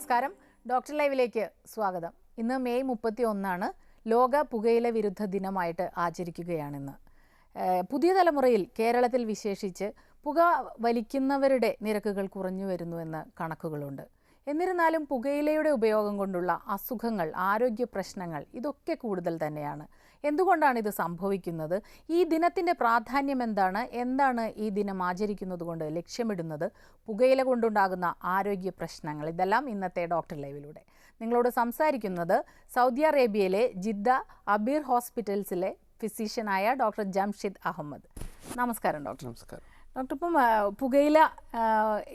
നമസ്കാരം. ഡോക്ടർ ലൈവിലേക്ക് സ്വാഗതം. ഇന്ന് മെയ് മുപ്പത്തി ഒന്നാണ് ലോക പുകയില വിരുദ്ധ ദിനമായിട്ട് ആചരിക്കുകയാണിന്ന്. പുതിയ തലമുറയിൽ കേരളത്തിൽ വിശേഷിച്ച് പുക വലിക്കുന്നവരുടെ നിരക്കുകൾ കുറഞ്ഞു വരുന്നുവെന്ന് കണക്കുകളുണ്ട്. എന്നിരുന്നാലും പുകയിലയുടെ ഉപയോഗം കൊണ്ടുള്ള അസുഖങ്ങൾ ആരോഗ്യ പ്രശ്നങ്ങൾ ഇതൊക്കെ കൂടുതൽ തന്നെയാണ്. എന്തുകൊണ്ടാണ് ഇത് സംഭവിക്കുന്നത്? ഈ ദിനത്തിന്റെ പ്രാധാന്യം എന്താണ്? എന്താണ് ഈ ദിനം ആചരിക്കുന്നത് കൊണ്ട് ലക്ഷ്യമിടുന്നത്? പുകയില കൊണ്ടുണ്ടാകുന്ന ആരോഗ്യ പ്രശ്നങ്ങൾ ഇതെല്ലാം ഇന്നത്തെ ഡോക്ടർ ലൈവിലൂടെ. നിങ്ങളോട് സംസാരിക്കുന്നത് സൗദി അറേബ്യയിലെ ജിദ്ദ അബീർ ഹോസ്പിറ്റൽസിലെ ഫിസിഷ്യനായ ഡോക്ടർ ജംഷിദ് അഹമ്മദ്. നമസ്കാരം ഡോക്ടർ. നമസ്കാരം. ഡോക്ടർ ഇപ്പം പുകയില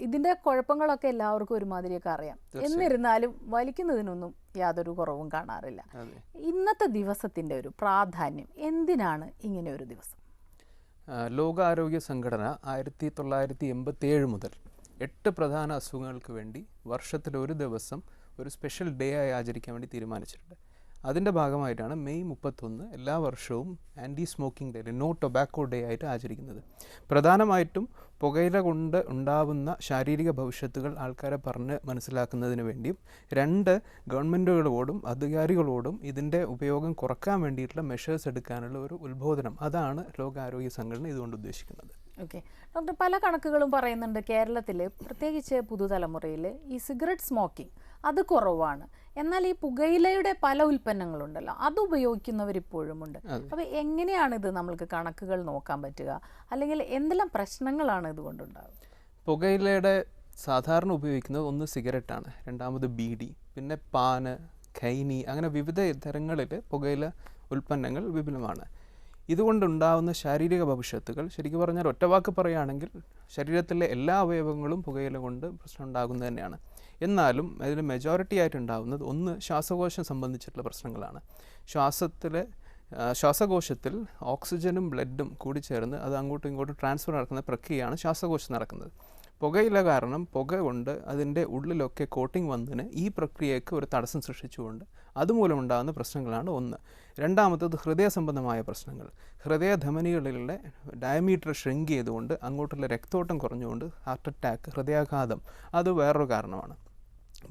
ഇതിന്റെ കുഴപ്പങ്ങളൊക്കെ എല്ലാവർക്കും ഒരുമാതിരിയൊക്കെ അറിയാം. എന്നിരുന്നാലും വലിക്കുന്നതിനൊന്നും യാതൊരു കുറവും കാണാറില്ല. ഇന്നത്തെ ദിവസത്തിന്റെ ഒരു പ്രാധാന്യം എന്തിനാണ് ഇങ്ങനെ ഒരു ദിവസം? ലോകാരോഗ്യ സംഘടന ആയിരത്തി തൊള്ളായിരത്തി എൺപത്തി ഏഴ് മുതൽ എട്ട് പ്രധാന അസുഖങ്ങൾക്ക് വേണ്ടി വർഷത്തിൽ ഒരു ദിവസം ഒരു സ്പെഷ്യൽ ഡേ ആയി ആചരിക്കാൻ വേണ്ടി തീരുമാനിച്ചിട്ടുണ്ട്. അതിന്റെ ഭാഗമായിട്ടാണ് മെയ് മുപ്പത്തൊന്ന് എല്ലാ വർഷവും anti smoking day no tobacco day ആയിട്ട് ആചരിക്കുന്നത്. പ്രധാനമായിട്ടും പുകയില കൊണ്ട് ഉണ്ടാവുന്ന ശാരീരിക ഭവിഷ്യത്തുകൾ ആൾക്കാരെ പറഞ്ഞ് മനസ്സിലാക്കുന്നതിന് വേണ്ടിയും രണ്ട് ഗവൺമെന്റുകളോടും അധികാരികളോടും ഇതിന്റെ ഉപയോഗം കുറയ്ക്കാൻ വേണ്ടിയിട്ടുള്ള മെഷേഴ്സ് എടുക്കാനുള്ള ഒരു ഉത്ബോധനം. അതാണ് ലോകാരോഗ്യ സംഘടന ഇതുകൊണ്ട് ഉദ്ദേശിക്കുന്നത്. ഓക്കെ ഡോക്ടർ പല കണക്കുകളും പറയുന്നുണ്ട് കേരളത്തിൽ പ്രത്യേകിച്ച് പുതുതലമുറയിൽ ഈ സിഗരറ്റ് സ്മോക്കിംഗ് അത് കുറവാണ്. എന്നാൽ ഈ പുകയിലയുടെ പല ഉൽപ്പന്നങ്ങളുണ്ടല്ലോ അത് ഉപയോഗിക്കുന്നവർ ഇപ്പോഴും ഉണ്ട്. അപ്പോൾ എങ്ങനെയാണ് ഇത് നമ്മൾക്ക് കണക്കുകൾ നോക്കാൻ പറ്റുക? അല്ലെങ്കിൽ എന്തെല്ലാം പ്രശ്നങ്ങളാണ് ഇതുകൊണ്ടുണ്ടാകുക പുകയിലയുടെ സാധാരണ ഉപയോഗിക്കുന്നത് ഒന്ന് സിഗരറ്റാണ് രണ്ടാമത് ബീഡി പിന്നെ പാന് ഖൈനി അങ്ങനെ വിവിധ തരങ്ങളിൽ പുകയില ഉൽപ്പന്നങ്ങൾ വിപുലമാണ്. ഇതുകൊണ്ടുണ്ടാവുന്ന ശാരീരിക ഭവിഷ്യത്തുകൾ. ശരിക്കും പറഞ്ഞാൽ ഒറ്റവാക്ക് പറയുകയാണെങ്കിൽ ശരീരത്തിലെ എല്ലാ അവയവങ്ങളും പുകയില കൊണ്ട് പ്രശ്നം ഉണ്ടാകുന്നത് തന്നെയാണ്. എന്നാലും അതിൽ മെജോറിറ്റി ആയിട്ട് ഉണ്ടാകുന്നത് ഒന്ന് ശ്വാസകോശം സംബന്ധിച്ചിട്ടുള്ള പ്രശ്നങ്ങളാണ്. ശ്വാസത്തിലെ ശ്വാസകോശത്തിൽ ഓക്സിജനും ബ്ലഡും കൂടി ചേർന്ന് അത് അങ്ങോട്ടും ഇങ്ങോട്ടും ട്രാൻസ്ഫർ നടക്കുന്ന പ്രക്രിയയാണ് ശ്വാസകോശം നടക്കുന്നത്. പുകയില കാരണം പുക കൊണ്ട് അതിന്റെ ഉള്ളിലൊക്കെ കോട്ടിംഗ് വന്നതിന് ഈ പ്രക്രിയയ്ക്ക് ഒരു തടസ്സം സൃഷ്ടിച്ചുകൊണ്ട് അതുമൂലം ഉണ്ടാകുന്ന പ്രശ്നങ്ങളാണ് ഒന്ന്. രണ്ടാമത്തത് ഹൃദയ സംബന്ധമായ പ്രശ്നങ്ങൾ. ഹൃദയധമനികളിലെ ഡയമീറ്റർ ഷ്രിങ്ക് ചെയ്തുകൊണ്ട് അങ്ങോട്ടുള്ള രക്തോട്ടം കുറഞ്ഞുകൊണ്ട് ഹാർട്ട് അറ്റാക്ക് ഹൃദയാഘാതം അത് വേറൊരു കാരണമാണ്.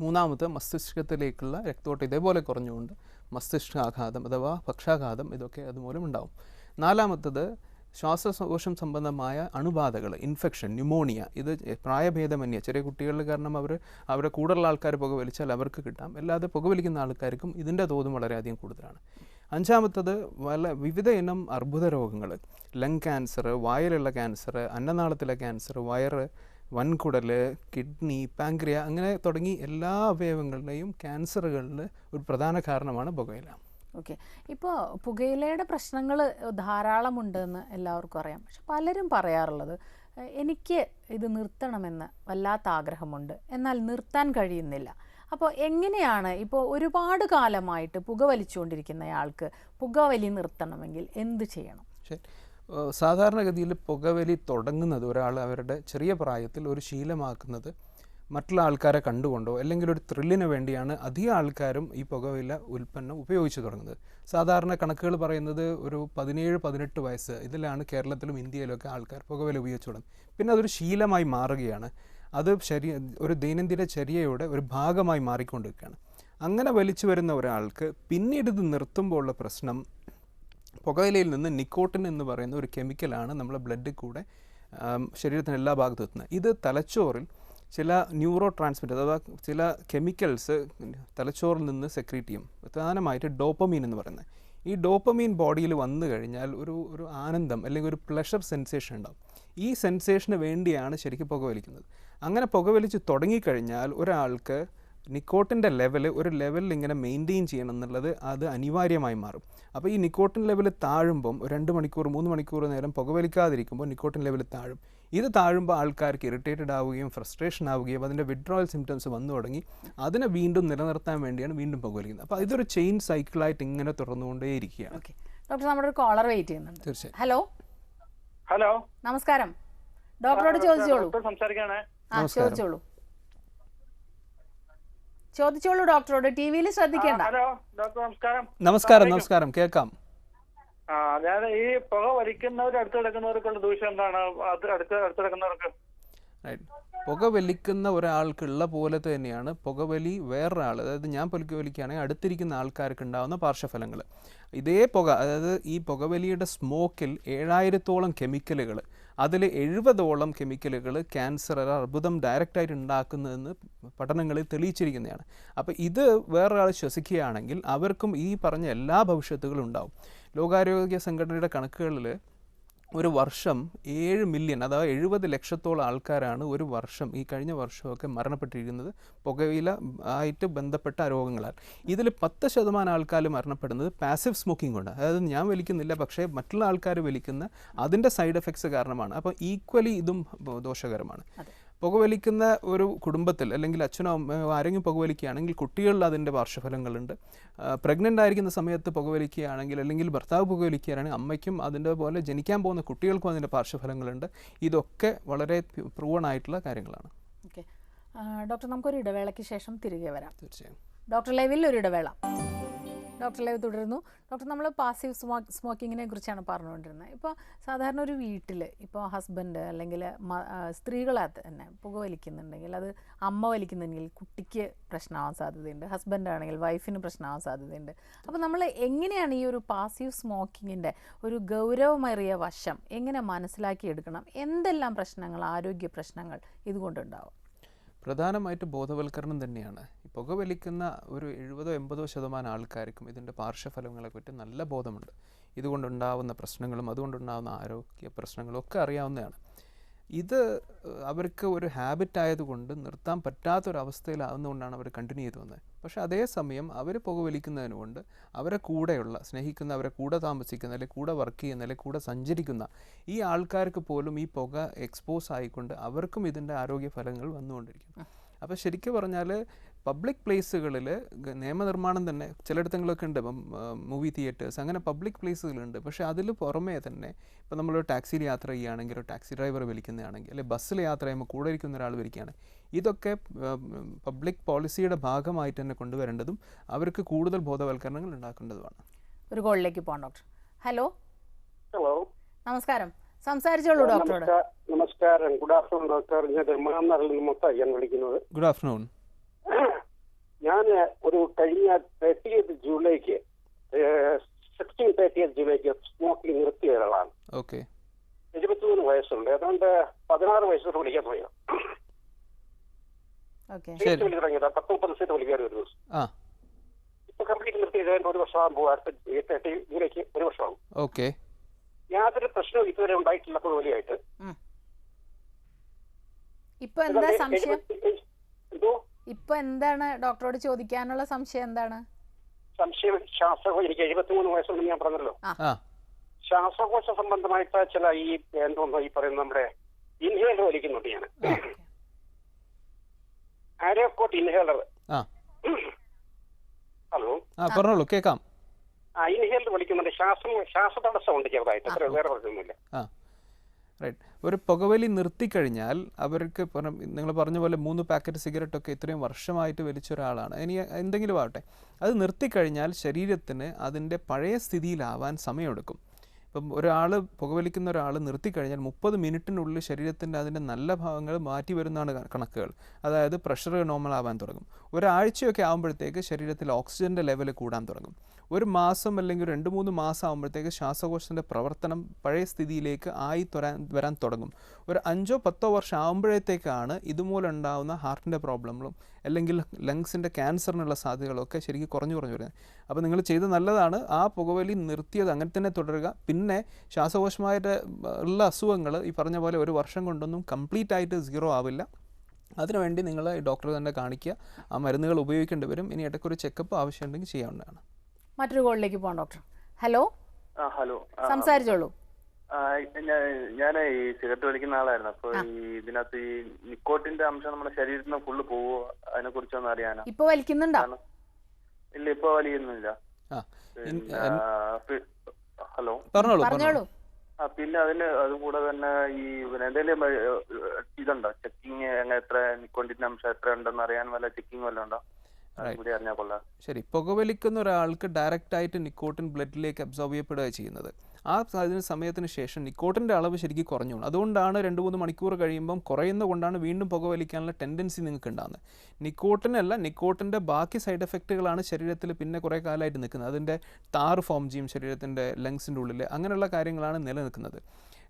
മൂന്നാമത് മസ്തിഷ്കത്തിലേക്കുള്ള രക്തോട്ടം ഇതേപോലെ കുറഞ്ഞുകൊണ്ട് മസ്തിഷ്കാഘാതം അഥവാ പക്ഷാഘാതം ഇതൊക്കെ അതുമൂലം ഉണ്ടാവും നാലാമത്തത് ശ്വാസകോശം സംബന്ധമായ അണുബാധകൾ ഇൻഫെക്ഷൻ ന്യൂമോണിയ ഇത് പ്രായഭേദമന്യ ചെറിയ കുട്ടികളിൽ കാരണം അവർ അവരുടെ കൂടുതലുള്ള ആൾക്കാർ പുകവലിച്ചാൽ അവർക്ക് കിട്ടാം. അല്ലാതെ പുകവലിക്കുന്ന ആൾക്കാർക്കും ഇതിന്റെ തോതും വളരെയധികം കൂടുതലാണ്. അഞ്ചാമത്തത് വല വിവിധ ഇനം അർബുദ രോഗങ്ങൾ ലങ് ക്യാൻസർ വായലുള്ള ക്യാൻസർ അന്നനാളത്തിലെ ക്യാൻസർ വയറ് വൻകുടൽ കിഡ്നി പാങ്ക്രിയ അങ്ങനെ തുടങ്ങി എല്ലാ അവയവങ്ങളുടെയും ക്യാൻസറുകളിൽ ഒരു പ്രധാന കാരണമാണ് പുകയില. ഓക്കെ. ഇപ്പോൾ പുകയിലയുടെ പ്രശ്നങ്ങൾ ധാരാളമുണ്ടെന്ന് എല്ലാവർക്കും അറിയാം. പക്ഷെ പലരും പറയാറുള്ളത് എനിക്ക് ഇത് നിർത്തണമെന്ന് വല്ലാത്ത ആഗ്രഹമുണ്ട് എന്നാൽ നിർത്താൻ കഴിയുന്നില്ല. അപ്പോൾ എങ്ങനെയാണ് ഇപ്പോൾ ഒരുപാട് കാലമായിട്ട് പുക വലിച്ചുകൊണ്ടിരിക്കുന്നയാൾക്ക് പുകവലി നിർത്തണമെങ്കിൽ എന്ത് ചെയ്യണം? സാധാരണഗതിയിൽ പുകവലി തുടങ്ങുന്നത് ഒരാൾ അവരുടെ ചെറിയ പ്രായത്തിൽ ഒരു ശീലമാക്കുന്നത് മറ്റുള്ള ആൾക്കാരെ കണ്ടുകൊണ്ടോ അല്ലെങ്കിൽ ഒരു ത്രില്ലിന് വേണ്ടിയാണ് അധികം ആൾക്കാരും ഈ പുകവില ഉൽപ്പന്നം ഉപയോഗിച്ച് തുടങ്ങുന്നത്. സാധാരണ കണക്കുകൾ പറയുന്നത് ഒരു പതിനേഴ് പതിനെട്ട് വയസ്സ് ഇതിലാണ് കേരളത്തിലും ഇന്ത്യയിലും ഒക്കെ ആൾക്കാർ പുകവില ഉപയോഗിച്ച് തുടങ്ങുന്നത്. പിന്നെ അതൊരു ശീലമായി മാറുകയാണ്. അത് ശരി ഒരു ദൈനംദിന ചര്യയുടെ ഒരു ഭാഗമായി മാറിക്കൊണ്ടിരിക്കുകയാണ്. അങ്ങനെ വലിച്ചു വരുന്ന ഒരാൾക്ക് പിന്നീട് ഇത് നിർത്തുമ്പോൾ ഉള്ള പ്രശ്നം പുകയിലയിൽ നിന്ന് നിക്കോട്ടിൻ എന്ന് പറയുന്ന ഒരു കെമിക്കലാണ് നമ്മളെ ബ്ലഡിൽ കൂടെ ശരീരത്തിന്റെ എല്ലാ ഭാഗത്തും എത്തുന്നത്. ഇത് തലച്ചോറിൽ ചില ന്യൂറോ ട്രാൻസ്മിറ്റർ അഥവാ ചില കെമിക്കൽസ് തലച്ചോറിൽ നിന്ന് സെക്രീറ്റ് ചെയ്യും. പ്രധാനമായിട്ട് ഡോപ്പമീൻ എന്ന് പറയുന്നത്. ഈ ഡോപ്പമീൻ ബോഡിയിൽ വന്നു കഴിഞ്ഞാൽ ഒരു ഒരു ആനന്ദം അല്ലെങ്കിൽ ഒരു പ്ലഷർ സെൻസേഷൻ ഉണ്ടാവും. ഈ സെൻസേഷന് വേണ്ടിയാണ് ശരിക്കും പുകവലിക്കുന്നത്. അങ്ങനെ പുകവലിച്ച് തുടങ്ങിക്കഴിഞ്ഞാൽ ഒരാൾക്ക് നിക്കോട്ടിന്റെ ലെവൽ ഒരു ലെവലിൽ ഇങ്ങനെ മെയിന്റെയിൻ ചെയ്യണം എന്നുള്ളത് അത് അനിവാര്യമായി മാറും. അപ്പോൾ ഈ നിക്കോട്ടിൻ ലെവൽ താഴുമ്പം രണ്ട് മണിക്കൂർ മൂന്ന് മണിക്കൂർ നേരം പുകവലിക്കാതിരിക്കുമ്പോൾ നിക്കോട്ടിൻ ലെവൽ താഴും. ഇത് താഴുമ്പോൾ ആൾക്കാർക്ക് ഇറിറ്റേറ്റഡ് ആവുകയും ഫ്രസ്ട്രേഷൻ ആവുകയും അതിന്റെ വിഡ്രോയൽ സിംറ്റംസ് വന്നു തുടങ്ങി. അതിനെ വീണ്ടും നിലനിർത്താൻ വേണ്ടിയാണ് വീണ്ടും പുകവലിക്കുന്നത് അപ്പോൾ ഇതൊരു ചെയിൻ സൈക്കിളായിട്ട് ഇങ്ങനെ തുടർന്നുകൊണ്ടേയിരിക്കുകയാണ് ഓക്കെ ഡോക്ടർ നമ്മുടെ ഒരു കോളർ വെയിറ്റ് ചെയ്യുന്നുണ്ട്. തീർച്ചയായും. ഹലോ ഹലോ നമസ്കാരം. ഡോക്ടറോട് ചോദിച്ചോളൂ. ചോദിച്ചോളൂ. ചോദിച്ചോളൂ ഡോക്ടറോട് ടി വിയിൽ ശ്രദ്ധിക്കേണ്ട. ഹലോ. ഡോക്ടർ നമസ്കാരം. നമസ്കാരം നമസ്കാരം. കേൾക്കാം. ആ ഞാൻ ഈ പുക വലിക്കുന്നവർ അടുത്ത് കിടക്കുന്നവർക്കുള്ള ദൂഷ്യം എന്താണ്? അത് അടുത്ത് അടുത്ത് കിടക്കുന്നവർക്ക്? റൈറ്റ് പുകവലിക്കുന്ന ഒരാൾക്കുള്ള പോലെ തന്നെയാണ് പുകവലി വേറൊരാൾ അതായത് ഞാൻ പുകവലിക്കുകയാണെങ്കിൽ അടുത്തിരിക്കുന്ന ആൾക്കാർക്ക് ഉണ്ടാകുന്ന പാർശ്വഫലങ്ങൾ ഇതേ പുക അതായത് ഈ പുകവലിയുടെ സ്മോക്കിൽ ഏഴായിരത്തോളം കെമിക്കലുകൾ അതിൽ എഴുപതോളം കെമിക്കലുകൾ ക്യാൻസർ അർബുദം ഡയറക്റ്റായിട്ട് ഉണ്ടാക്കുന്നതെന്ന് പഠനങ്ങളിൽ തെളിയിച്ചിരിക്കുന്നതാണ്. അപ്പോൾ ഇത് വേറൊരാൾ ശ്വസിക്കുകയാണെങ്കിൽ അവർക്കും ഈ പറഞ്ഞ എല്ലാ ഭവിഷ്യത്തുകളും ഉണ്ടാവും. ലോകാരോഗ്യ സംഘടനയുടെ കണക്കുകളിൽ ഒരു വർഷം ഏഴ് മില്യൺ അഥവാ എഴുപത് ലക്ഷത്തോളം ആൾക്കാരാണ് ഒരു വർഷം ഈ കഴിഞ്ഞ വർഷമൊക്കെ മരണപ്പെട്ടിരിക്കുന്നത്. പുകയില ആയിട്ട് ബന്ധപ്പെട്ട രോഗങ്ങളാൽ. ഇതിൽ പത്ത് ശതമാനം ആൾക്കാർ മരണപ്പെടുന്നത് പാസീവ് സ്മോക്കിംഗ് കൊണ്ട്. അതായത് ഞാൻ വലിക്കുന്നില്ല പക്ഷേ മറ്റുള്ള ആൾക്കാർ വലിക്കുന്ന അതിന്റെ സൈഡ് എഫക്ട്സ് കാരണമാണ്. അപ്പോൾ ഈക്വലി ഇതും ദോഷകരമാണ്. പുകവലിക്കുന്ന ഒരു കുടുംബത്തിൽ അല്ലെങ്കിൽ അച്ഛനോ അമ്മയോ ആരെങ്കിലും പുകവലിക്കുകയാണെങ്കിൽ കുട്ടികളിൽ അതിന്റെ പാർശ്വഫലങ്ങളുണ്ട്. പ്രഗ്നന്റ് ആയിരിക്കുന്ന സമയത്ത് പുകവലിക്കുകയാണെങ്കിൽ അല്ലെങ്കിൽ ഭർത്താവ് പുകവലിക്കുകയാണെങ്കിൽ അമ്മയ്ക്കും അതിന്റെ പോലെ ജനിക്കാൻ പോകുന്ന കുട്ടികൾക്കും അതിന്റെ പാർശ്വഫലങ്ങളുണ്ട്. ഇതൊക്കെ വളരെ പ്രൂവൺ ആയിട്ടുള്ള കാര്യങ്ങളാണ്. ഓക്കെ. ഡോക്ടർ നമുക്കൊരു ഇടവേളയ്ക്ക് ശേഷം തിരികെ വരാം. തീർച്ചയായും. ഡോക്ടർ ലൈവിൽ ഒരു ഇടവേള. ഡോക്ടർ ലൈവ് തുടരുന്നു. ഡോക്ടർ നമ്മൾ പാസീവ് സ്മോ സ്മോക്കിങ്ങിനെ കുറിച്ചാണ് പറഞ്ഞുകൊണ്ടിരുന്നത്. ഇപ്പോൾ സാധാരണ ഒരു വീട്ടിൽ ഇപ്പോൾ ഹസ്ബൻഡ് അല്ലെങ്കിൽ സ്ത്രീകളകത്ത് തന്നെ പുക വലിക്കുന്നുണ്ടെങ്കിൽ അത് അമ്മ വലിക്കുന്നുണ്ടെങ്കിൽ കുട്ടിക്ക് പ്രശ്നമാവാൻ സാധ്യതയുണ്ട്. ഹസ്ബൻഡ് ആണെങ്കിൽ വൈഫിന് പ്രശ്നമാവാൻ സാധ്യതയുണ്ട്. അപ്പോൾ നമ്മൾ എങ്ങനെയാണ് ഈ ഒരു പാസീവ് സ്മോക്കിങ്ങിന്റെ ഒരു ഗൗരവമേറിയ വശം എങ്ങനെ മനസ്സിലാക്കിയെടുക്കണം? എന്തെല്ലാം പ്രശ്നങ്ങൾ ആരോഗ്യ പ്രശ്നങ്ങൾ ഇതുകൊണ്ടുണ്ടാവും? പ്രധാനമായിട്ട് ബോധവൽക്കരണം തന്നെയാണ്. പുകവലിക്കുന്ന ഒരു എഴുപതോ എൺപതോ ശതമാനം ആൾക്കാർക്കും ഇതിന്റെ പാർശ്വഫലങ്ങളെ പറ്റി നല്ല ബോധമുണ്ട്. ഇതുകൊണ്ടുണ്ടാവുന്ന പ്രശ്നങ്ങളും അതുകൊണ്ടുണ്ടാവുന്ന ആരോഗ്യ പ്രശ്നങ്ങളും ഒക്കെ അറിയാവുന്നതാണ്. ഇത് അവർക്ക് ഒരു ഹാബിറ്റ് ആയതുകൊണ്ട് നിർത്താൻ പറ്റാത്തൊരവസ്ഥയിലാവുന്നതുകൊണ്ടാണ് അവർ കണ്ടിന്യൂ ചെയ്തു വന്നത്. പക്ഷേ അതേസമയം അവർ പുകവലിക്കുന്നതിന് കൊണ്ട് അവരെ കൂടെയുള്ള സ്നേഹിക്കുന്ന അവരെ കൂടെ താമസിക്കുന്ന അല്ലെങ്കിൽ കൂടെ വർക്ക് ചെയ്യുന്ന അല്ലെങ്കിൽ കൂടെ സഞ്ചരിക്കുന്ന ഈ ആൾക്കാർക്ക് പോലും ഈ പുക എക്സ്പോസ് ആയിക്കൊണ്ട് അവർക്കും ഇതിന്റെ ആരോഗ്യ ഫലങ്ങൾ വന്നുകൊണ്ടിരിക്കും അപ്പോൾ ശരിക്കും പറഞ്ഞാൽ പബ്ലിക് പ്ലേസുകളിൽ നിയമനിർമ്മാണം തന്നെ ചിലയിടത്തങ്ങളൊക്കെ ഉണ്ട്. ഇപ്പം മൂവി തിയേറ്റേഴ്സ് അങ്ങനെ പബ്ലിക് പ്ലേസുകളുണ്ട് പക്ഷേ അതിൽ പുറമേ തന്നെ ഇപ്പം നമ്മൾ ടാക്സിയിൽ യാത്ര ചെയ്യുകയാണെങ്കിൽ ഒരു ടാക്സി ഡ്രൈവർ വിളിക്കുന്നതാണെങ്കിൽ അല്ലെങ്കിൽ ബസ്സിൽ യാത്ര ചെയ്യുമ്പോൾ കൂടെ ഇരിക്കുന്ന ഒരാൾ വിളിക്കുകയാണ്. ഇതൊക്കെ പബ്ലിക് പോളിസിയുടെ ഭാഗമായിട്ട് തന്നെ കൊണ്ടുവരേണ്ടതും അവർക്ക് കൂടുതൽ ബോധവൽക്കരണങ്ങൾ ഉണ്ടാക്കേണ്ടതുമാണ്. ഒരു കോളിലേക്ക് പോകാം ഡോക്ടർ. ഹലോ? ഹലോ. നമസ്കാരം. സംസാരിച്ചോളൂ ഡോക്ടർ നമസ്കാ- നമസ്കാരം. Good afternoon doctor. ഞാൻ നിന്ന് മൊത്തം വിളിക്കുന്നത്. Good afternoon. ഞാൻ ഒരു കഴിഞ്ഞ തേർട്ടിയത് ജൂലൈക്ക് സിക്സ്റ്റീൻ തേർട്ടിയത് ജൂലൈക്ക് സ്മോക്കിംഗ് നിർത്തിയ ഒരാളാണ്. ഓക്കെ. എഴുപത്തിമൂന്ന് വയസ്സുണ്ട്. ഏതാണ്ട് പതിനാറ് വയസ്സോട് വിളിക്കാൻ പോയോ ഓക്കെ. സീറ്റ് വിളി തുടങ്ങിയത് പത്ത് മുപ്പത് സീറ്റ് വിളിക്കാൻ ഒരു ദിവസം. ആ. ഇപ്പൊ കംപ്ലീറ്റ് നിർത്തി ഏതാണ്ട് ഒരു വർഷമാകും പോകും അടുത്ത തേർട്ടി ജൂലൈക്ക് ഒരു വർഷമാകും. ഓക്കെ. യാതൊരു പ്രശ്നവും ഇതുവരെ ഉണ്ടായിട്ടില്ല ഇപ്പൊ എന്താ സംശയം? എന്തോ? ഇപ്പൊ എന്താണ് ഡോക്ടറോട് ചോദിക്കാനുള്ള സംശയം എന്താണ്? സംശയം ശ്വാസകോശം എനിക്ക് എഴുപത്തിമൂന്ന് വയസ്സുണ്ടെന്ന് ഞാൻ പറഞ്ഞല്ലോ. ആ. ശ്വാസകോശ സംബന്ധമായിട്ട് ചില ഈ എന്തോന്നോ ഈ പറയുന്ന നമ്മുടെ ഇൻഹേലർ വലിക്കുന്നുണ്ട് ഞാൻ. ആരോക്കോട്ട് ഇൻഹേലർ ആ. ഹലോ. ആ പറഞ്ഞോളൂ കേൾക്കാം ആ ഇൻഹേലർ വലിക്കുന്നുണ്ട്. ശ്വാസം ശ്വാസതടസ്സമുണ്ട് ചെറുതായിട്ട്. അത്ര വേറെ പ്രശ്നമൊന്നുമില്ല. ആ. റൈറ്റ് ഒരു പുകവലി നിർത്തിക്കഴിഞ്ഞാൽ അവർക്ക് നിങ്ങൾ പറഞ്ഞ പോലെ മൂന്ന് പാക്കറ്റ് സിഗരറ്റ് ഒക്കെ ഇത്രയും വർഷമായിട്ട് വലിച്ച ഒരാളാണ്. ഇനി എന്തെങ്കിലും ആവട്ടെ. അത് നിർത്തിക്കഴിഞ്ഞാൽ ശരീരത്തിന് അതിന്റെ പഴയ സ്ഥിതിയിലാവാൻ സമയമെടുക്കും. ഇപ്പം ഒരാൾ പുകവലിക്കുന്ന ഒരാൾ നിർത്തിക്കഴിഞ്ഞാൽ മുപ്പത് മിനിറ്റിനുള്ളിൽ ശരീരത്തിന്റെ അതിന്റെ നല്ല ഭാഗങ്ങൾ മാറ്റി വരുന്നതാണ് കണക്കുകൾ. അതായത് പ്രഷർ നോർമൽ ആവാൻ തുടങ്ങും. ഒരാഴ്ചയൊക്കെ ആകുമ്പോഴത്തേക്ക് ശരീരത്തിൽ ഓക്സിജന്റെ ലെവൽ കൂടാൻ തുടങ്ങും. ഒരു മാസം അല്ലെങ്കിൽ രണ്ട് മൂന്ന് മാസം ആകുമ്പോഴത്തേക്ക് ശ്വാസകോശത്തിന്റെ പ്രവർത്തനം പഴയ സ്ഥിതിയിലേക്ക് ആയി തൊരാൻ വരാൻ തുടങ്ങും. ഒരു അഞ്ചോ പത്തോ വർഷം ആകുമ്പോഴത്തേക്കാണ് ഇതുമൂലം ഉണ്ടാകുന്ന ഹാർട്ടിന്റെ പ്രോബ്ലങ്ങളും അല്ലെങ്കിൽ ലങ്സിന്റെ ക്യാൻസറിനുള്ള സാധ്യതകളൊക്കെ ശരിക്കും കുറഞ്ഞു കുറഞ്ഞു വരുന്നത്. അപ്പോൾ നിങ്ങൾ ചെയ്ത് നല്ലതാണ്. ആ പുകവലി നിർത്തിയത് അങ്ങനെ തന്നെ തുടരുക. പിന്നെ ശ്വാസകോശമായിട്ട് ഉള്ള അസുഖങ്ങൾ ഈ പറഞ്ഞ പോലെ ഒരു വർഷം കൊണ്ടൊന്നും കംപ്ലീറ്റ് ആയിട്ട് സീറോ ആവില്ല. അതിനുവേണ്ടി നിങ്ങൾ ഡോക്ടറെ തന്നെ കാണിക്കുക. ആ മരുന്നുകൾ ഉപയോഗിക്കേണ്ടി വരും. ഇനി ഇടയ്ക്കൊരു ചെക്കപ്പ് ആവശ്യമുണ്ടെങ്കിൽ ചെയ്യാവുന്നതാണ്. മറ്റൊരു കോളിലേക്ക് പോകാം ഡോക്ടർ. ഹലോ? ആ ഹലോ. സംസാരിച്ചോളൂ. ആ, ഞാൻ ഈ സിഗരറ്റ് വലിക്കുന്ന ആളായിരുന്നു. അപ്പൊ ഈ ഇതിനകത്ത് ഈ നിക്കോട്ടിന്റെ അംശം നമ്മുടെ ശരീരത്തിൽ നിന്ന് ഫുള്ള് പോവോ? അതിനെ കുറിച്ചൊന്നും അറിയാനാ? ഇപ്പൊ വലിക്കുന്നുണ്ടോ? ഇല്ല ഇപ്പൊ പി- ഹലോ? പറഞ്ഞോളൂ ആ പിന്നെ അതിന് അതുകൂടെ തന്നെ ഈ പിന്നെ എന്തെങ്കിലും ഇതുണ്ടോ? ചെക്കിങ് എങ്ങനെ എത്ര നിക്കോണ്ടിന്റെ അംശം എത്ര ഉണ്ടെന്ന് അറിയാൻ വല്ല ചെക്കിങ് വല്ലതും ഉണ്ടോ? ശരി പുകവലിക്കുന്ന ഒരാൾക്ക് ഡയറക്റ്റ് ആയിട്ട് നിക്കോട്ടിൻ ബ്ലഡിലേക്ക് അബ്സോർബ് ചെയ്യപ്പെടുക ചെയ്യുന്നത്. ആ അതിന് സമയത്തിന് ശേഷം നിക്കോട്ടിന്റെ അളവ് ശരിക്കും കുറഞ്ഞു. അതുകൊണ്ടാണ് രണ്ട് മൂന്ന് മണിക്കൂർ കഴിയുമ്പം കുറയുന്ന കൊണ്ടാണ് വീണ്ടും പുകവലിക്കാനുള്ള ടെൻഡൻസി നിങ്ങൾക്ക് ഉണ്ടാകുന്നത്. നിക്കോട്ടിനല്ല നിക്കോട്ടിന്റെ ബാക്കി സൈഡ് എഫക്റ്റുകളാണ് ശരീരത്തിൽ പിന്നെ കുറേ കാലമായിട്ട് നിൽക്കുന്നത്. അതിന്റെ താറ് ഫോം ചെയ്യും ശരീരത്തിന്റെ ലങ്സിന്റെ ഉള്ളിൽ അങ്ങനെയുള്ള കാര്യങ്ങളാണ് നിലനിൽക്കുന്നത്.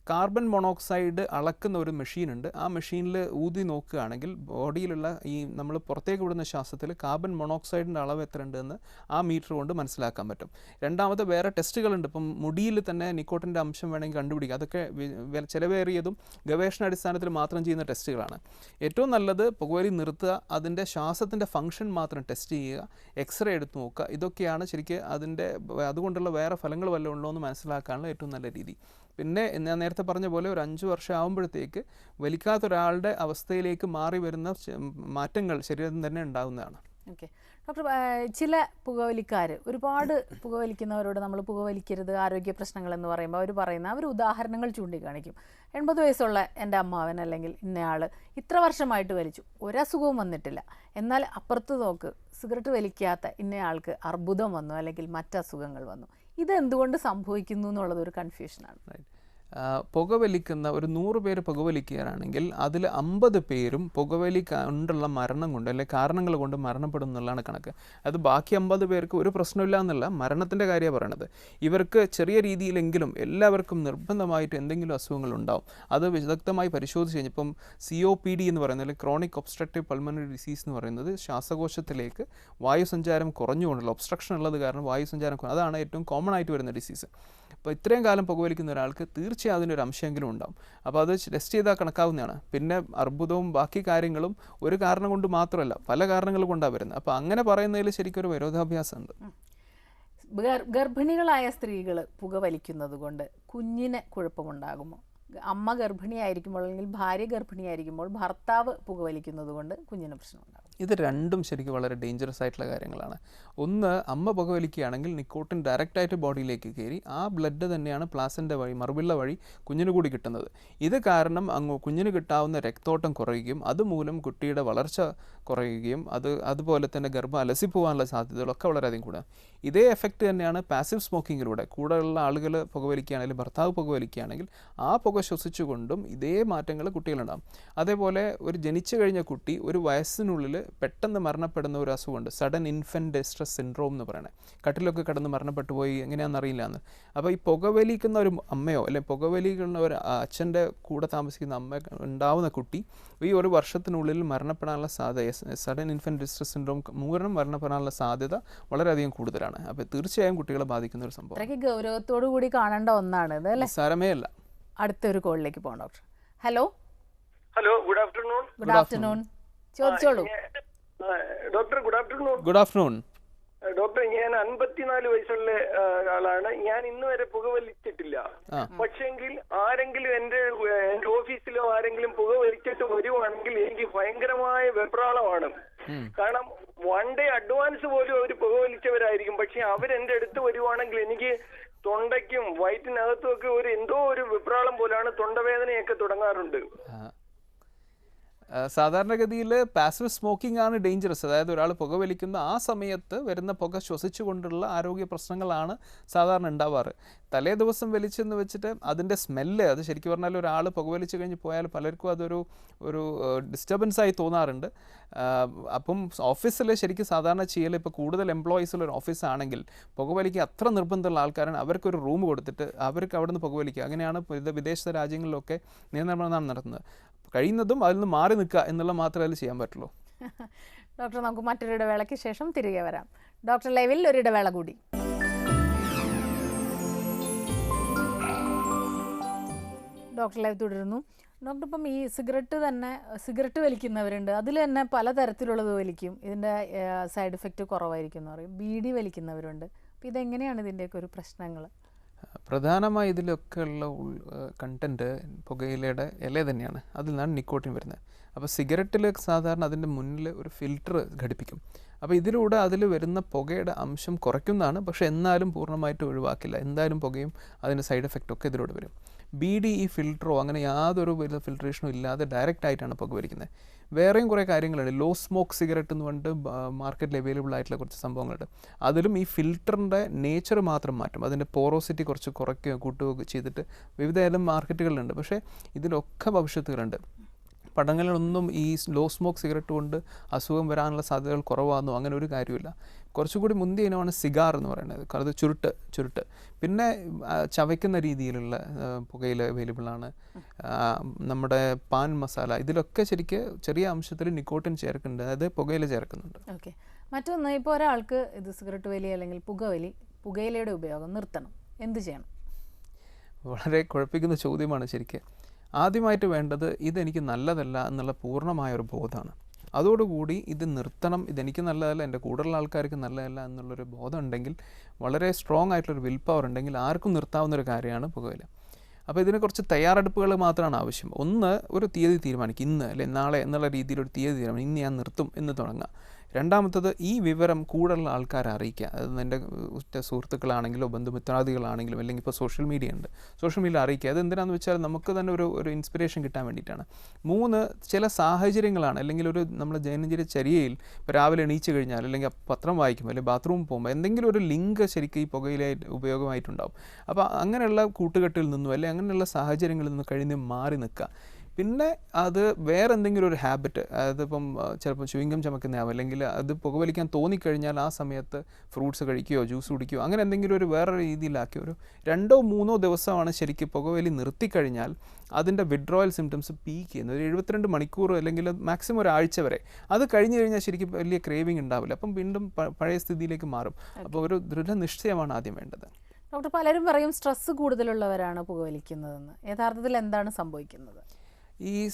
കാർബൺ മോണോക്സൈഡ് അളക്കുന്ന ഒരു മെഷീൻ ഉണ്ട് ആ മെഷീനിൽ ഊതി നോക്കുകയാണെങ്കിൽ ബോഡിയിലുള്ള ഈ നമ്മൾ പുറത്തേക്ക് വിടുന്ന ശ്വാസത്തിൽ കാർബൺ മോണോക്സൈഡിന്റെ അളവ് എത്ര ഉണ്ടെന്ന് ആ മീറ്റർ കൊണ്ട് മനസ്സിലാക്കാൻ പറ്റും. രണ്ടാമത് വേറെ ടെസ്റ്റുകളുണ്ട്. ഇപ്പം മുടിയിൽ തന്നെ നിക്കോട്ടിന്റെ അംശം വേണമെങ്കിൽ കണ്ടുപിടിക്കുക അതൊക്കെ ചിലവേറിയതും ഗവേഷണ ചിലവേറിയതും ഗവേഷണാടിസ്ഥാനത്തിൽ മാത്രം ചെയ്യുന്ന ടെസ്റ്റുകളാണ്. ഏറ്റവും നല്ലത് പുകവലി നിർത്തുക അതിന്റെ ശ്വാസത്തിന്റെ ഫംഗ്ഷൻ മാത്രം ടെസ്റ്റ് ചെയ്യുക എക്സ്റേ എടുത്ത് നോക്കുക. ഇതൊക്കെയാണ് ശരിക്കും അതിന്റെ അതുകൊണ്ടുള്ള വേറെ ഫലങ്ങൾ വല്ലതും ഉണ്ടോ എന്ന് മനസ്സിലാക്കാനുള്ള ഏറ്റവും നല്ല രീതി. പിന്നെ ഞാൻ നേരത്തെ പറഞ്ഞ പോലെ ഒരു അഞ്ച് വർഷം ആകുമ്പോഴത്തേക്ക് വലിക്കാത്ത ഒരാളുടെ അവസ്ഥയിലേക്ക് മാറി വരുന്ന മാറ്റങ്ങൾ ശരീരത്തിൽ തന്നെ ഉണ്ടാകുന്നതാണ് ഓക്കെ. ഡോക്ടർ ചില പുകവലിക്കാർ ഒരുപാട് പുകവലിക്കുന്നവരോട് നമ്മൾ പുകവലിക്കരുത് ആരോഗ്യ പ്രശ്നങ്ങൾ എന്ന് പറയുമ്പോൾ അവർ പറയുന്ന അവർ ഉദാഹരണങ്ങൾ ചൂണ്ടിക്കാണിക്കും. എൺപത് വയസ്സുള്ള എന്റെ അമ്മാവൻ അല്ലെങ്കിൽ ഇന്നയാൾ ഇത്ര വർഷമായിട്ട് വലിച്ചു ഒരസുഖവും വന്നിട്ടില്ല. എന്നാൽ അപ്പുറത്ത് നോക്ക് സിഗരറ്റ് വലിക്കാത്ത ഇന്നയാൾക്ക് അർബുദം വന്നു അല്ലെങ്കിൽ മറ്റസുഖങ്ങൾ വന്നു. ഇത് എന്തുകൊണ്ട് സംഭവിക്കുന്നു എന്നുള്ളത് ഒരു കൺഫ്യൂഷനാണ് പുകവലിക്കുന്ന ഒരു നൂറ് പേര് പുകവലിക്കുകയാണെങ്കിൽ അതിൽ അമ്പത് പേരും പുകവലി കൊണ്ടുള്ള മരണം കൊണ്ട് അല്ലെങ്കിൽ കാരണങ്ങൾ കൊണ്ട് മരണപ്പെടും എന്നുള്ളതാണ് കണക്ക്. അത് ബാക്കി അമ്പത് പേർക്ക് ഒരു പ്രശ്നമില്ല എന്നല്ല മരണത്തിന്റെ കാര്യമാണ് പറയണത്. ഇവർക്ക് ചെറിയ രീതിയിലെങ്കിലും എല്ലാവർക്കും നിർബന്ധമായിട്ട് എന്തെങ്കിലും അസുഖങ്ങൾ ഉണ്ടാവും. അത് വിദഗ്ധമായി പരിശോധിച്ച് കഴിഞ്ഞപ്പം സി ഒ പി ഡി എന്ന് പറയുന്നത് അല്ലെങ്കിൽ ക്രോണിക് ഒബ്സ്ട്രക്റ്റീവ് പൾമണറി ഡിസീസ് എന്ന് പറയുന്നത് ശ്വാസകോശത്തിലേക്ക് വായുസഞ്ചാരം കുറഞ്ഞുകൊണ്ടുള്ള ഒബ്സ്ട്രക്ഷൻ ഉള്ളത് കാരണം വായുസഞ്ചാരം അതാണ് ഏറ്റവും കോമൺ ആയിട്ട് വരുന്ന ഡിസീസ് അപ്പോൾ ഇത്രയും കാലം പുകവലിക്കുന്ന ഒരാൾക്ക് തീർച്ചയായും അതിനൊരു അംശമെങ്കിലും ഉണ്ടാവും. അപ്പോൾ അത് ടെസ്റ്റ് ചെയ്താൽ കണക്കാവുന്നതാണ്. പിന്നെ അർബുദവും ബാക്കി കാര്യങ്ങളും ഒരു കാരണം കൊണ്ട് മാത്രമല്ല പല കാരണങ്ങൾ കൊണ്ടാണ് വരുന്നത്. അപ്പോൾ അങ്ങനെ പറയുന്നതിൽ ശരിക്കും ഒരു വിരോധാഭ്യാസമുണ്ട് ഗർ- ഗർഭിണികളായ സ്ത്രീകൾ പുകവലിക്കുന്നത് കൊണ്ട് കുഞ്ഞിന് കുഴപ്പമുണ്ടാകുമോ? അമ്മ ഗർഭിണിയായിരിക്കുമ്പോൾ അല്ലെങ്കിൽ ഭാര്യ ഗർഭിണിയായിരിക്കുമ്പോൾ ഭർത്താവ് പുകവലിക്കുന്നത് കൊണ്ട് കുഞ്ഞിന് പ്രശ്നമുണ്ടാകും. ഇത് രണ്ടും ശരിക്കും വളരെ ഡേഞ്ചറസ് ആയിട്ടുള്ള കാര്യങ്ങളാണ്. ഒന്ന് അമ്മ പുകവലിക്കുകയാണെങ്കിൽ നിക്കോട്ടിൻ ഡയറക്റ്റായിട്ട് ബോഡിയിലേക്ക് കയറി ആ ബ്ലഡ് തന്നെയാണ് പ്ലാസിന്റെ വഴി മറുപിള്ള വഴി കുഞ്ഞിന് കൂടി കിട്ടുന്നത്. ഇത് കാരണം അങ്ങ് കുഞ്ഞിന് കിട്ടാവുന്ന രക്തോട്ടം കുറയുകയും അതുമൂലം കുട്ടിയുടെ വളർച്ച കുറയുകയും അത് അതുപോലെ തന്നെ ഗർഭം അലസിപ്പോകാനുള്ള സാധ്യതകളൊക്കെ വളരെയധികം കൂടുക. ഇതേ എഫക്റ്റ് തന്നെയാണ് പാസീവ് സ്മോക്കിങ്ങിലൂടെ കൂടെയുള്ള ആളുകൾ പുകവലിക്കുകയാണെങ്കിൽ ഭർത്താവ് പുകവലിക്കുകയാണെങ്കിൽ ആ പുക ശ്വസിച്ചുകൊണ്ടും ഇതേ മാറ്റങ്ങൾ കുട്ടികളുണ്ടാകും അതേപോലെ ഒരു ജനിച്ചു കഴിഞ്ഞ കുട്ടി ഒരു വയസ്സിനുള്ളിൽ പെട്ടെന്ന് മരണപ്പെടുന്ന ഒരു അസുഖമുണ്ട്. സഡൻ ഇൻഫന്റ് ഡിസ്ട്രസ് സിൻഡ്രോം എന്ന് പറയുന്നത് കട്ടിലൊക്കെ കിടന്ന് മരണപ്പെട്ടു പോയി എങ്ങനെയാണെന്ന് അറിയില്ല എന്ന് അപ്പോൾ ഈ പുകവലിക്കുന്ന ഒരു അമ്മയോ അല്ലെങ്കിൽ പുകവലിക്കുന്ന ഒരു അച്ഛന്റെ കൂടെ താമസിക്കുന്ന അമ്മ ഉണ്ടാവുന്ന കുട്ടി ഈ ഒരു വർഷത്തിനുള്ളിൽ മരണപ്പെടാനുള്ള സാധ്യത സഡൻ ഇൻഫന്റ് ഡിസ്ട്രസ് സിൻഡ്രോം മൂലം മരണപ്പെടാനുള്ള സാധ്യത വളരെയധികം കൂടുതലാണ്. അപ്പോൾ തീർച്ചയായും കുട്ടികളെ ബാധിക്കുന്ന ഒരു സംഭവം ഗൗരവത്തോടു കൂടി കാണേണ്ട ഒന്നാണ് സാരമേ അല്ല? അടുത്തൊരു കോളിലേക്ക് പോകണം doctor. Hello hello good afternoon good afternoon ചോദിച്ചോളൂ. Doctor good afternoon. Good afternoon. Doctor ഞാൻ അൻപത്തിനാല് വയസ്സുള്ള ആളാണ്. ഞാൻ ഇന്ന് വരെ പുകവലിച്ചിട്ടില്ല. പക്ഷെങ്കിൽ ആരെങ്കിലും എന്റെ എന്റെ ഓഫീസിലോ ആരെങ്കിലും പുകവലിച്ചിട്ട് വരുവാണെങ്കിൽ എനിക്ക് ഭയങ്കരമായ വെപ്രാളമാണ്. കാരണം വൺ ഡേ അഡ്വാൻസ് പോലും അവർ പുകവലിച്ചവരായിരിക്കും. പക്ഷെ അവരെന്റെ അടുത്ത് വരുവാണെങ്കിൽ എനിക്ക് തൊണ്ടയ്ക്കും വയറ്റിനകത്തും ഒക്കെ ഒരു എന്തോ ഒരു വിപ്രാളം പോലാണ് തൊണ്ടവേദനയൊക്കെ തുടങ്ങാറുണ്ട്. സാധാരണഗതിയിൽ പാസീവ് സ്മോക്കിംഗ് ആണ് ഡേഞ്ചറസ് അതായത് ഒരാൾ പുകവലിക്കുന്ന ആ സമയത്ത് വരുന്ന പുക ശ്വസിച്ചുകൊണ്ടുള്ള ആരോഗ്യ പ്രശ്നങ്ങളാണ് സാധാരണ ഉണ്ടാവാറ്. തലേ ദിവസം വലിച്ചെന്ന് വെച്ചിട്ട് അതിന്റെ സ്മെല്ല് അത് ശരിക്കും പറഞ്ഞാൽ ഒരാൾ പുകവലിച്ച് കഴിഞ്ഞ് പോയാൽ പലർക്കും അതൊരു ഒരു ഡിസ്റ്റർബൻസ് ആയി തോന്നാറുണ്ട്. അപ്പം ഓഫീസിൽ ശരിക്കും സാധാരണ ചെയ്യൽ ഇപ്പോൾ കൂടുതൽ എംപ്ലോയീസുള്ള ഒരു ഓഫീസാണെങ്കിൽ പുകവലിക്ക് അത്ര നിർബന്ധമുള്ള ആൾക്കാരാണ്. അവർക്കൊരു റൂം കൊടുത്തിട്ട് അവർക്ക് അവിടെ നിന്ന് പുകവലിക്കുക അങ്ങനെയാണ് വിദേശ രാജ്യങ്ങളിലൊക്കെ നിയന്ത്രണം നടത്തുന്നത് കഴിയുന്നതും അതിൽ നിന്ന് മാറി നിൽക്കുക എന്നുള്ള മാത്രമേ അതിൽ ചെയ്യാൻ പറ്റുള്ളൂ. ഡോക്ടർ നമുക്ക് മറ്റൊരു ഇടവേളയ്ക്ക് ശേഷം തിരികെ വരാം. ഡോക്ടർ ലൈവിൽ ഒരു ഇടവേള കൂടി. ഡോക്ടർ ലൈവ് തുടരുന്നു. ഡോക്ടർ ഇപ്പം ഈ സിഗരറ്റ് തന്നെ സിഗരറ്റ് വലിക്കുന്നവരുണ്ട്. അതിൽ തന്നെ പലതരത്തിലുള്ളത് വലിക്കും. ഇതിന്റെ സൈഡ് എഫക്റ്റ് കുറവായിരിക്കും എന്ന് പറയും. ബീഡി വലിക്കുന്നവരുണ്ട്. അപ്പോൾ ഇതെങ്ങനെയാണ് ഇതിന്റെയൊക്കെ ഒരു പ്രശ്നങ്ങൾ? പ്രധാനമായി ഇതിലൊക്കെ ഉള്ള കണ്ടന്റ് പുകയിലയുടെ ഇല തന്നെയാണ്. അതിൽ നിന്നാണ് നിക്കോട്ടിൻ വരുന്നത്. അപ്പോൾ സിഗരറ്റിൽ സാധാരണ അതിന്റെ മുന്നിൽ ഒരു ഫിൽറ്റർ ഘടിപ്പിക്കും. അപ്പോൾ ഇതിലൂടെ അതിൽ വരുന്ന പുകയുടെ അംശം കുറയ്ക്കുന്നതാണ്. പക്ഷേ എന്നാലും പൂർണമായിട്ട് ഒഴിവാക്കില്ല. എന്തായാലും പുകയും അതിന്റെ സൈഡ് എഫക്റ്റും ഒക്കെ ഇതിലൂടെ വരും. ബി ഡി ഈ ഫിൽറ്ററോ അങ്ങനെ യാതൊരു വിധ ഫിൽട്രേഷനും ഇല്ലാതെ ഡയറക്റ്റ് ആയിട്ടാണ് പുക വരിക്കുന്നത് വേറെയും കുറേ കാര്യങ്ങളുണ്ട്. ലോ സ്മോക്ക് സിഗരറ്റ് എന്ന് പറഞ്ഞിട്ട് മാർക്കറ്റിൽ അവൈലബിൾ ആയിട്ടുള്ള കുറച്ച് സംഭവങ്ങളുണ്ട്. അതിലും ഈ ഫിൽറ്ററിന്റെ നേച്ചർ മാത്രം മാറ്റും. അതിന്റെ പോറോസിറ്റി കുറച്ച് കുറയ്ക്കുകയോ കൂട്ടുകയോ ചെയ്തിട്ട് വിവിധ മാർക്കറ്റുകളിലുണ്ട് പക്ഷേ ഇതിലൊക്കെ ഭവിഷ്യത്തുകളുണ്ട്. പടങ്ങളിലൊന്നും ഈ ലോ സ്മോക്ക് സിഗരറ്റ് കൊണ്ട് അസുഖം വരാനുള്ള സാധ്യതകൾ കുറവാണെന്നോ അങ്ങനെ ഒരു കാര്യമില്ല. കുറച്ചുകൂടി മുന്തിയ ഇനമാണ് സിഗാർ എന്ന് പറയുന്നത്. അത് ചുരുട്ട് ചുരുട്ട്. പിന്നെ ചവയ്ക്കുന്ന രീതിയിലുള്ള പുകയിൽ പുകയില അവൈലബിൾ ആണ്. നമ്മുടെ പാൻ മസാല. ഇതിലൊക്കെ ശരിക്ക് ചെറിയ അംശത്തിൽ നിക്കോട്ടിൻ ചേർക്കുന്നുണ്ട്. അതായത് പുകയില ചേർക്കുന്നുണ്ട്. ഓക്കെ. മറ്റൊന്ന് ഇപ്പോൾ ഒരാൾക്ക് ഇത് സിഗരറ്റ് വലി അല്ലെങ്കിൽ പുകവലി പുകയിലയുടെ ഉപയോഗം നിർത്തണം. എന്ത് ചെയ്യണം? വളരെ കുഴപ്പിക്കുന്ന ചോദ്യമാണ് ശരിക്ക്. ആദ്യമായിട്ട് വേണ്ടത് ഇതെനിക്ക് നല്ലതല്ല എന്നുള്ള പൂർണമായ ഒരു ബോധമാണ്. അതോടുകൂടി ഇത് നിർത്തണം ഇതെനിക്ക് നല്ലതല്ല എന്റെ കൂടുതലുള്ള ആൾക്കാർക്ക് നല്ലതല്ല എന്നുള്ളൊരു ബോധം ഉണ്ടെങ്കിൽ വളരെ സ്ട്രോങ് ആയിട്ടുള്ളൊരു വിൽ പവർ ഉണ്ടെങ്കിൽ ആർക്കും നിർത്താവുന്ന ഒരു കാര്യമാണ് പുകയില അപ്പോൾ ഇതിന് കുറച്ച് തയ്യാറെടുപ്പുകൾ മാത്രമാണ് ആവശ്യം. ഒന്ന് ഒരു തീയതി തീരുമാനിക്കും. ഇന്ന് അല്ലെ നാളെ എന്നുള്ള രീതിയിൽ ഒരു തീയതി തീരുമാനിക്കും. ഇന്ന് ഞാൻ നിർത്തും എന്ന് തുടങ്ങുക. രണ്ടാമത്തത് ഈ വിവരം കൂടുതലുള്ള ആൾക്കാരെ അറിയിക്കുക. അത് എന്റെ ഉറ്റ സുഹൃത്തുക്കളാണെങ്കിലോ ബന്ധുമിത്രാദികളാണെങ്കിലും അല്ലെങ്കിൽ ഇപ്പോൾ സോഷ്യൽ മീഡിയ ഉണ്ട്. സോഷ്യൽ മീഡിയ അറിയിക്കുക. അത് എന്തിനാന്ന് വെച്ചാൽ നമുക്ക് തന്നെ ഒരു ഒരു ഇൻസ്പിറേഷൻ കിട്ടാൻ വേണ്ടിയിട്ടാണ്. മൂന്ന് ചില സാഹചര്യങ്ങളാണ്. അല്ലെങ്കിൽ ഒരു നമ്മുടെ ദൈനംദിന ചര്യയിൽ ഇപ്പോൾ രാവിലെ എണീച്ച് കഴിഞ്ഞാൽ അല്ലെങ്കിൽ പത്രം വായിക്കുമ്പോൾ അല്ലെങ്കിൽ ബാത്റൂമിൽ പോകുമ്പോൾ എന്തെങ്കിലും ഒരു ലിങ്ക് ശരിക്കും ഈ പുകയിലായിട്ട് ഉപയോഗമായിട്ടുണ്ടാവും. അപ്പോൾ അങ്ങനെയുള്ള കൂട്ടുകെട്ടിൽ നിന്നും അല്ലെങ്കിൽ അങ്ങനെയുള്ള സാഹചര്യങ്ങളിൽ നിന്ന് കഴിഞ്ഞ് മാറി നിൽക്കുക. പിന്നെ അത് വേറെ എന്തെങ്കിലും ഒരു ഹാബിറ്റ് അതായത് ഇപ്പം ആ, ചിലപ്പോൾ ചുവിങ്കം ചമക്കുന്നതാവും അല്ലെങ്കിൽ അത് പുകവലിക്കാൻ തോന്നിക്കഴിഞ്ഞാൽ ആ സമയത്ത് ഫ്രൂട്ട്സ് കഴിക്കുകയോ ജ്യൂസ് കുടിക്കുകയോ അങ്ങനെ എന്തെങ്കിലും ഒരു വേറെ രീതിയിലാക്കി ഒരു രണ്ടോ മൂന്നോ ദിവസമാണ് ശരിക്കും പുകവലി നിർത്തിക്കഴിഞ്ഞാൽ അതിന്റെ വിഡ്രോയൽ സിംറ്റംസ് പീക്ക് ചെയ്യുന്നത് ഒരു എഴുപത്തിരണ്ട് മണിക്കൂർ അല്ലെങ്കിൽ മാക്സിമം ഒരാഴ്ച വരെ. അത് കഴിഞ്ഞ് കഴിഞ്ഞാൽ ശരിക്കും വലിയ ക്രേവിങ് ഉണ്ടാവില്ല. അപ്പം വീണ്ടും പഴയ സ്ഥിതിയിലേക്ക് മാറും. അപ്പോൾ ഒരു ദൃഢനിശ്ചയമാണ് ആദ്യം വേണ്ടത്. ഡോക്ടർ പലരും പറയും സ്ട്രെസ് കൂടുതലുള്ളവരാണ് പുകവലിക്കുന്നതെന്ന്. യഥാർത്ഥത്തിൽ എന്താണ് സംഭവിക്കുന്നത്? ഈ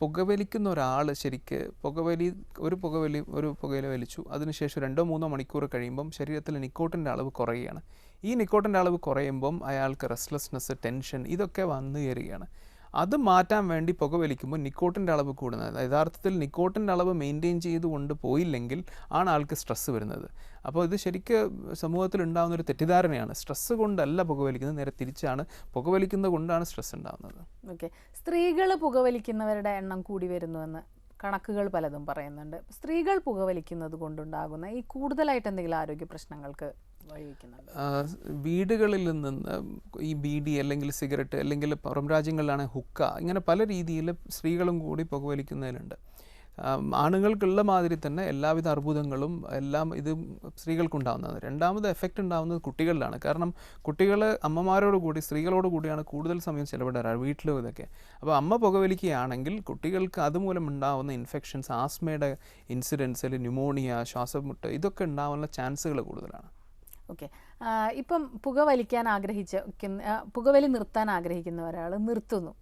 പുകവലിക്കുന്ന ഒരാൾ ശരിക്ക് പുകവലി ഒരു പുകവലി ഒരു പുകയില വലിച്ചു. അതിനുശേഷം രണ്ടോ മൂന്നോ മണിക്കൂർ കഴിയുമ്പം ശരീരത്തിൽ നിക്കോട്ടിന്റെ അളവ് കുറയുകയാണ്. ഈ നിക്കോട്ടിന്റെ അളവ് കുറയുമ്പം അയാൾക്ക് റെസ്റ്റ്ലെസ്നെസ് ടെൻഷൻ ഇതൊക്കെ വന്നു കയറുകയാണ്. അത് മാറ്റാൻ വേണ്ടി പുകവലിക്കുമ്പോൾ നിക്കോട്ടിന്റെ അളവ് കൂടുന്നത്. യഥാർത്ഥത്തിൽ നിക്കോട്ടിന്റെ അളവ് മെയിന്റെയിൻ ചെയ്തുകൊണ്ട് പോയില്ലെങ്കിൽ ആണ് ആൾക്ക് സ്ട്രെസ്സ് വരുന്നത്. അപ്പോൾ ഇത് ശരിക്കും സമൂഹത്തിൽ ഉണ്ടാകുന്ന ഒരു തെറ്റിദ്ധാരണയാണ്. സ്ട്രെസ്സ് കൊണ്ടല്ല പുകവലിക്കുന്നത്. നേരെ തിരിച്ചാണ് പുകവലിക്കുന്നത് കൊണ്ടാണ് സ്ട്രെസ് ഉണ്ടാകുന്നത്. ഓക്കെ സ്ത്രീകൾ പുകവലിക്കുന്നവരുടെ എണ്ണം കൂടി വരുന്നുവെന്ന് കണക്കുകൾ പലതും പറയുന്നുണ്ട്. സ്ത്രീകൾ പുകവലിക്കുന്നത് കൊണ്ടുണ്ടാകുന്ന ഈ കൂടുതലായിട്ട് എന്തെങ്കിലും ആരോഗ്യ പ്രശ്നങ്ങൾക്ക് വീടുകളിൽ നിന്ന് ഈ ബീഡി അല്ലെങ്കിൽ സിഗരറ്റ് അല്ലെങ്കിൽ പുറം രാജ്യങ്ങളിലാണ് ഹുക്ക ഇങ്ങനെ പല രീതിയിൽ സ്ത്രീകളും കൂടി പുകവലിക്കുന്നതിലുണ്ട്. ആണുങ്ങൾക്കുള്ള മാതിരി തന്നെ എല്ലാവിധ അർബുദങ്ങളും എല്ലാം ഇത് സ്ത്രീകൾക്കുണ്ടാകുന്നതാണ് രണ്ടാമത് എഫക്റ്റ് ഉണ്ടാകുന്നത് കുട്ടികളിലാണ്. കാരണം കുട്ടികൾ അമ്മമാരോട് കൂടി സ്ത്രീകളോട് കൂടിയാണ് കൂടുതൽ സമയം ചിലവിടാറ് വീട്ടിലും ഇതൊക്കെ. അപ്പോൾ അമ്മ പുകവലിക്കുകയാണെങ്കിൽ കുട്ടികൾക്ക് അതുമൂലം ഉണ്ടാകുന്ന ഇൻഫെക്ഷൻസ് ആസ്മയുടെ ഇൻസിഡൻസ് അല്ലെങ്കിൽ ന്യൂമോണിയ ശ്വാസമുട്ട് ഇതൊക്കെ ഉണ്ടാകാനുള്ള ചാൻസുകൾ കൂടുതലാണ്. ഓക്കെ ഇപ്പം പുകവലിക്കാൻ ആഗ്രഹിച്ച പുകവലി നിർത്താൻ ആഗ്രഹിക്കുന്ന ഒരാൾ നിർത്തുന്നു.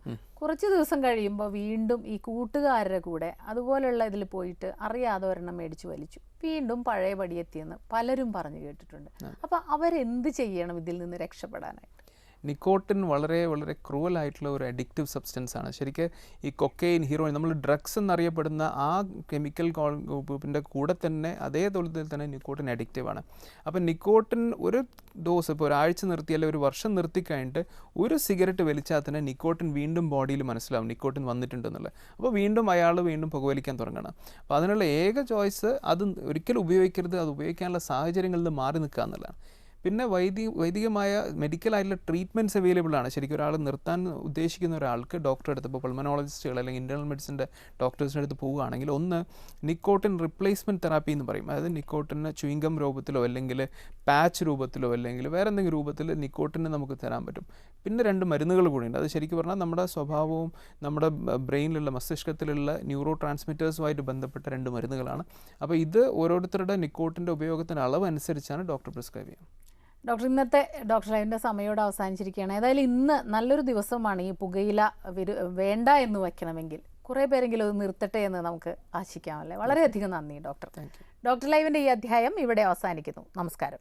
കുറച്ച് ദിവസം കഴിയുമ്പോൾ വീണ്ടും ഈ കൂട്ടുകാരുടെ കൂടെ അതുപോലെയുള്ള ഇതിൽ പോയിട്ട് അറിയാതെ ഒരെണ്ണം മേടിച്ച് വലിച്ചു. വീണ്ടും പഴയ പടിയെത്തിയെന്ന് പലരും പറഞ്ഞു കേട്ടിട്ടുണ്ട്. അപ്പോൾ അവരെന്ത് ചെയ്യണം ഇതിൽ നിന്ന് രക്ഷപ്പെടാനായിട്ട്? നിക്കോട്ടിൻ വളരെ വളരെ ക്രൂവൽ ആയിട്ടുള്ള ഒരു അഡിക്റ്റീവ് സബ്സ്റ്റൻസ് ആണ്. ശരിക്കും ഈ കൊക്കൈൻ ഹീറോയിൻ നമ്മൾ ഡ്രഗ്സ് എന്നറിയപ്പെടുന്ന ആ കെമിക്കൽ ഗ്രൂപ്പിന്റെ കൂടെ തന്നെ അതേ തൊഴിൽ തന്നെ നിക്കോട്ടിൻ അഡിക്റ്റീവ് ആണ്. അപ്പോൾ നിക്കോട്ടിൻ ഒരു ഡോസ് ഇപ്പോൾ ഒരാഴ്ച നിർത്തി അല്ലെങ്കിൽ ഒരു വർഷം നിർത്തി കഴിഞ്ഞിട്ട് ഒരു സിഗരറ്റ് വലിച്ചാൽ തന്നെ നിക്കോട്ടിൻ വീണ്ടും ബോഡിയിൽ മനസ്സിലാവും നിക്കോട്ടിൻ വന്നിട്ടുണ്ടെന്നുള്ളത് അപ്പോൾ വീണ്ടും അയാൾ വീണ്ടും പുകവലിക്കാൻ തുടങ്ങണം അപ്പോൾ അതിനുള്ള ഏക ചോയ്സ് അത് ഒരിക്കലും ഉപയോഗിക്കരുത് അത് ഉപയോഗിക്കാനുള്ള സാഹചര്യങ്ങളിൽ നിന്ന് മാറി നിൽക്കുക എന്നുള്ളതാണ്. പിന്നെ വൈദി വൈദികമായ മെഡിക്കൽ ആയിട്ടുള്ള ട്രീറ്റ്മെന്റ്സ് അവൈലബിൾ ആണ്. ശരിക്കും ഒരാൾ നിർത്താൻ ഉദ്ദേശിക്കുന്ന ഒരാൾക്ക് ഡോക്ടറെ അടുത്ത് ഇപ്പോൾ പൾമനോളജിസ്റ്റുകൾ അല്ലെങ്കിൽ ഇന്റേർണൽ മെഡിസിന്റെ ഡോക്ടേഴ്സിന്റെ അടുത്ത് പോവുകയാണെങ്കിൽ ഒന്ന് നിക്കോട്ടിൻ റിപ്ലേസ്മെന്റ് തെറാപ്പി എന്ന് പറയും. അതായത് നിക്കോട്ടിന് ചുയിങ്കം രൂപത്തിലോ അല്ലെങ്കിൽ പാച്ച് രൂപത്തിലോ അല്ലെങ്കിൽ വേറെ എന്തെങ്കിലും രൂപത്തിൽ നിക്കോട്ടിന് നമുക്ക് തരാൻ പറ്റും. പിന്നെ രണ്ട് മരുന്നുകൾ കൂടിയുണ്ട്. അത് ശരിക്കും പറഞ്ഞാൽ നമ്മുടെ സ്വഭാവവും നമ്മുടെ ബ്രെയിനിലുള്ള മസ്തിഷ്കത്തിലുള്ള ന്യൂറോ ട്രാൻസ്മിറ്റേഴ്സുമായിട്ട് ബന്ധപ്പെട്ട രണ്ട് മരുന്നുകളാണ്. അപ്പോൾ ഇത് ഓരോരുത്തരുടെ നിക്കോട്ടിന്റെ ഉപയോഗത്തിന്റെ അളവ് അനുസരിച്ചാണ് ഡോക്ടർ പ്രിസ്ക്രൈബ് ചെയ്യുക. ഡോക്ടർ ഇന്നത്തെ ഡോക്ടർ ലൈവിന്റെ സമയോട് അവസാനിച്ചിരിക്കുകയാണ്. ഏതായാലും ഇന്ന് നല്ലൊരു ദിവസമാണ് ഈ പുകയില വരു വേണ്ട എന്ന് വയ്ക്കണമെങ്കിൽ. കുറേ പേരെങ്കിലും അത് നിർത്തട്ടെ എന്ന് നമുക്ക് ആശിക്കാമല്ലേ? വളരെയധികം നന്ദി ഡോക്ടർ. ഡോക്ടർ ലൈവിന്റെ ഈ അധ്യായം ഇവിടെ അവസാനിക്കുന്നു. നമസ്കാരം.